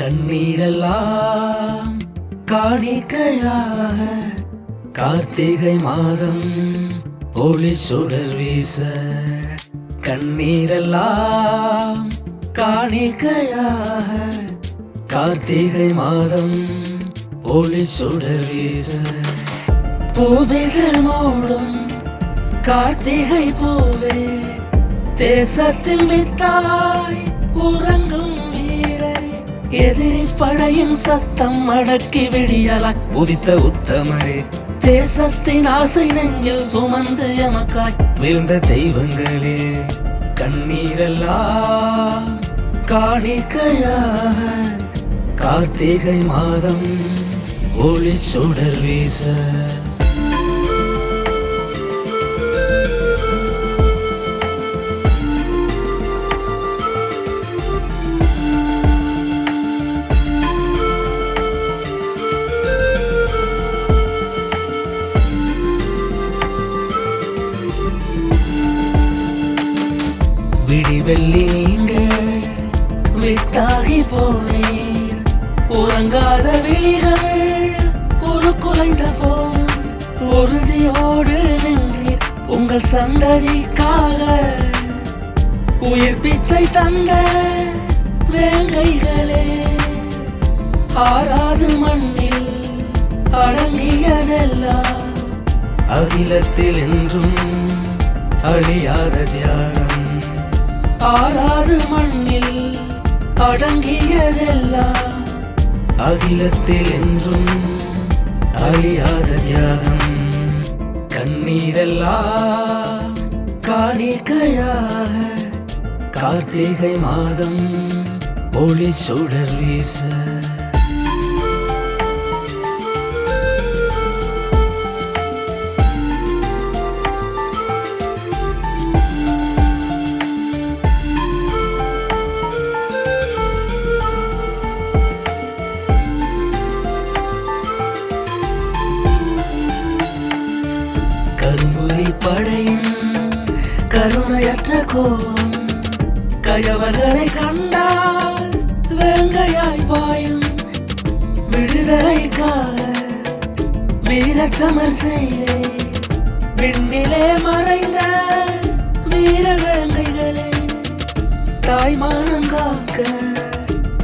கண்ணீரெல்லாம் காணிக்கையாக கார்த்திகை மாதம் ஒளி சுடர் வீச கண்ணீரெல்லாம் காணிக்கையாக கார்த்திகை மாதம் ஒளி சுடர் வீச பூவைகள் மூடும் கார்த்திகை பூவே தேசத்தில் வித்தாய் உறங்கும் எதிரி படையின் சத்தம் அடக்கி விடியலாய் உதித்த உத்தமரே தேசத்தின் ஆசை நெஞ்சில் சுமந்து எமக்காய். வீழ்ந்த தெய்வங்களே கண்ணீரெல்லாம் காணிக்கையாக. கார்த்திகை மாதம் ஒளி சுடர் வீச. விடிவெள்ளி நீங்க வித்தாகி போனீர் உறங்காத விழிகள் ஒரு குலைந்த போதும் உறுதியோடு நின்றீர். உங்கள் சந்ததிக்காக உயிர் பிச்சை தந்த வேங்கைகளே ஆறாது மண்ணில் அடங்கியதெல்லாம் அகிலத்தில் என்றும் அழியாத தியாகம். ஆறாறு மண்ணில் அடங்கியதெல்லாம் அகிலத்தில் என்றும் அழியாத தியாகம். கண்ணீரெல்லாம் காணிக்கையாக கார்த்திகை மாதம் ஒளி சுடர் வீச படையும் கருணையற்ற கோபம். கயவர்களை கண்டால் வேங்கையாய் பாயும் விடுதலைக்காக வீரச்சமர் செய்தே விண்ணிலே மறைந்த வீர வேங்கைகளே. தாய்மானம் காக்க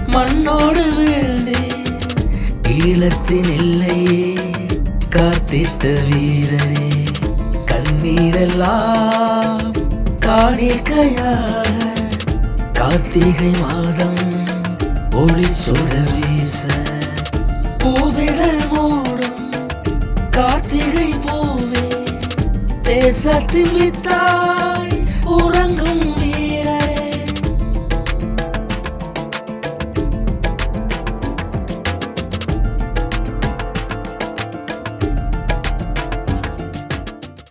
மண்ணோடு வீழ்ந்தே. ஈழத்தின் இல்லையே காத்திட்ட வீரரே. கண்ணீரெல்லாம் காணிக்கையாக கார்த்திகை மாதம் ஒளி சுடர் வீச. பூவிகள் மூடும் கார்த்திகை பூவே தேசத்தின் வித்தாய்